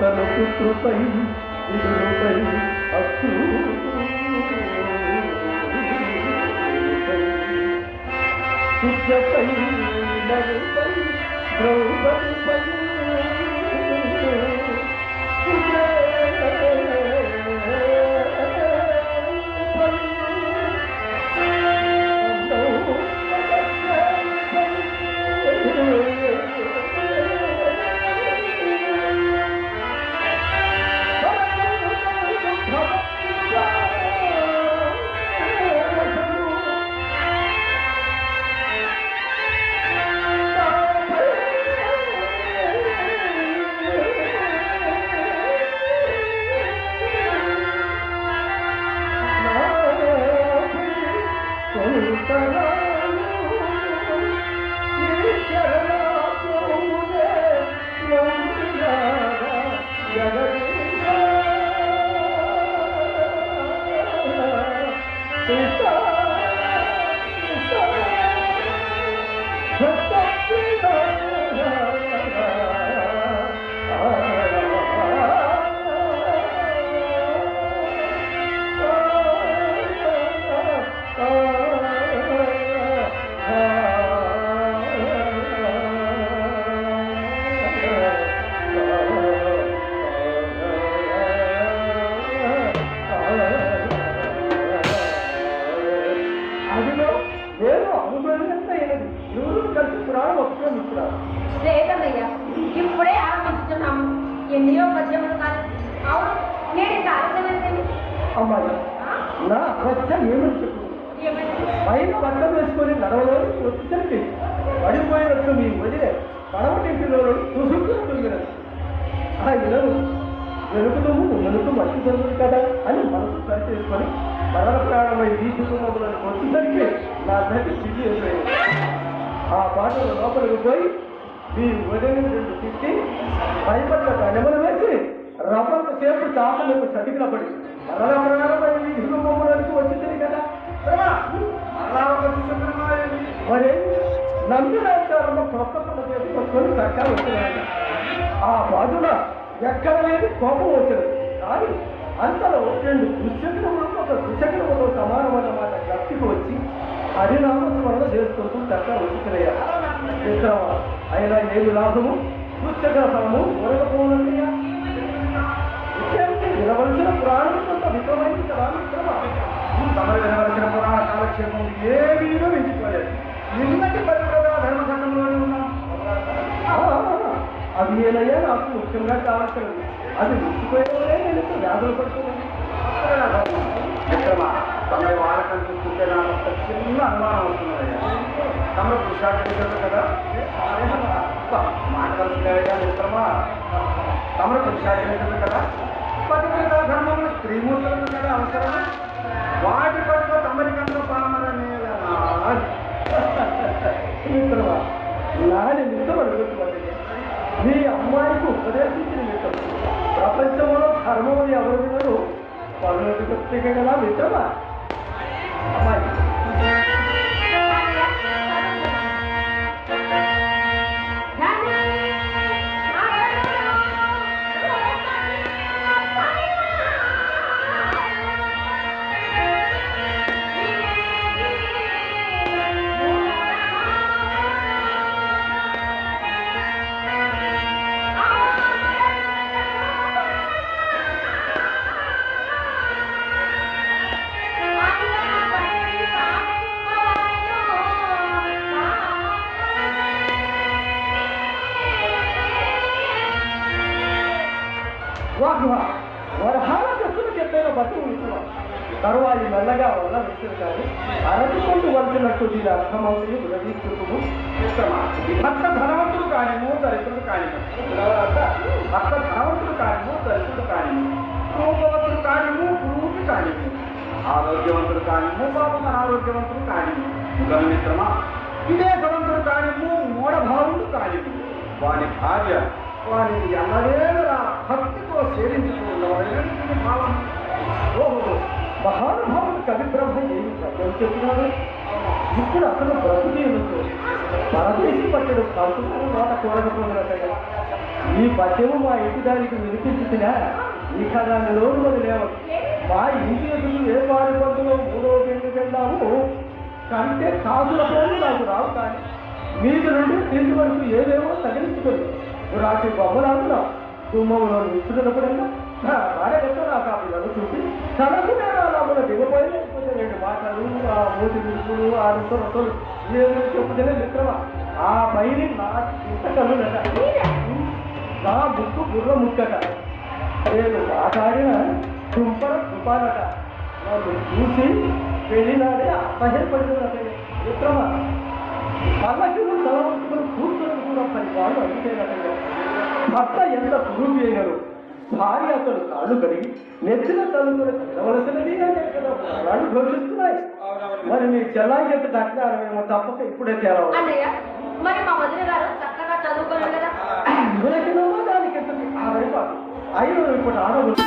తనకు కృపై ఇరుపై అక్కు శుద్ధపై నరుపై ద్రౌపదిపై ఎన్నో పద్యములు కాదు. అవును నేను ఇంకా ఆలోచన అమ్మాయి నా ఏమని చెప్పు పైన పట్టం వేసుకొని నడవలో వచ్చేసరికి పడిపోయినట్టు మీ వదిలే పడవటింటిలో చూసుకుంటుంది ఆ ఇలను వెనుకము వెనుక మర్చిపోతుంది కదా అని మనసు సరి చేసుకొని మరణ ప్రాణమై తీసుకున్నప్పుడు వచ్చేసరికి నా దగ్గర ఎదురైంది ఆ పాటలు లోపలికి పోయి మీ వదిలిని రెండు తిట్టి పైపట్ల కనెమలు వేసి రవ్వంత సేపు చాపలకు సతికిన పడి మరణ ప్రాణమై ఇల్లు బొమ్మలకు వచ్చింది కదా. అలా ఒక చిత్రమాయండి మరి నందినాచారంలో కొత్త పడ చేసుకొని చక్కగా వచ్చినాయి ఆ బాధున ఎక్కడ లేని కోపం వచ్చింది. కానీ అంతలో రెండు దుశ్శకులములు ఒక దుశకులములు సమానమన్నమాట. గట్టికి వచ్చి హరినామస్మరణ చేసుకుంటూ చక్కగా వచ్చినాయా మిత్రమా అయినా ఏమి లాభము దుశ్శకర సమము ఒరగపోనయ్యా నిలవలసిన ప్రాణం కొంత కదా మిత్రమా? తమరు వినవలసిన పురాణ కాలక్షేపం ఏమీ మించిపోలేదు నిన్నటి పరిపూర్ణ ధర్మఖండంలోనే ఉన్నాం. అది ఏనయ్యా నాకు ముఖ్యంగా కావాల్సినది. అది మించిపోయేవరే నేను వ్యాధులు పడుతున్నాను మిత్రమా వాడకం చూస్తుంటే నాకు చిన్న అనుమానం వస్తున్నదయ్యా తమరు పురుషార్థం కదా? మాట్లాడుతున్నాయా మిత్రమా తమరు పురుషార్థం కదా? పతివ్రత ధర్మంలో స్త్రీమూర్తులకు కదా అవసరం వాటి పట్ల తమరికంతా ప్రాణమనేలా మిత్రమా నాని మిత్రం అడుగుతుంది మీ అమ్మాయికి ఉపదేశించిన మిత్రం. ప్రపంచంలో ధర్మం ఎవరు వినరు పనులకు చెప్తే కదా మిత్రమా? వల్ల విషయం కాదు అరటికొండు వలసినట్టు దీని అర్థమవుతుంది విడదీసుకుము మిత్రమా భర్త ధనవంతుడు కానిము దరిద్రుడు కానిము. భర్త ధనవంతుడు కానిము దరిద్రుడు కానిము. రూపవంతుడు కానిము పురుగు కానిము. ఆరోగ్యవంతుడు కానిము బాబున ఆరోగ్యవంతుడు కానిము. గమనిత్రమా వివేకవంతుడు కానిము మూఢభావుడు కానిము. వాని భార్య వాని ఎల్లవేళలా భక్తితో సేవించుకున్నవాడు భావం మహానుభావుడు కవి బ్రహ్మ ఏమి శబ్దం చెప్పినాడు? ఇప్పుడు అతను బ్రతుకు పరదేశి పట్టడం కంసుకారు మాట కూడకపోయినట్టయ్యా ఈ పద్యము మా ఇంటి దానికి వినిపించిన ఈ కథ రోజు మరి మా ఇంటి ఎదురు ఏ వారి పందులో మూడో పెళ్ళి వెళ్ళాము కంటే కాసుల పేరు నాకు రావు కానీ మీది నుండి తిరిగి వరకు ఏదేమో తగిలించుకొని రాసి బొమ్మలాడుతున్నాం. దుమ్మములో నిల్చున్నప్పుడల్లా నా భార్య నాకు ఆ పిల్లలు చూపి తనకు నేను అలా మన రెండు మాటలు ఆ మూతి ముసులు ఆ రుసలు రొసలు ఏదో చెప్పుతేనే మిత్రమా? ఆ పైని నా ఇంత కళ్ళు నా ముక్కు బుర్ర ముక్కట. నేను మాట్లాడిన తుంపర కృపాలట నన్ను చూసి వెళ్ళినాడే అసహ్యపడినట్టే విక్రమ పల్లకిలో తల కూర్చొని కూడా పది వాళ్ళు అడిగితే భర్త ఎంత పురుగు చేయగలరు భార్య అతను కాళ్ళు కడిగి నెత్తిన తలుపులు తినవలసినది అనే మరి మీ చెల్లాయి ఎంత దక్కినారేమో తప్పక ఇప్పుడే అన్నయ్య మరి మా వదిన గారు చక్కగా చదువుకోలేదు కదా? దానికి ఎంత ఆడైపోతుంది అయిన ఇప్పుడు ఆడవచ్చు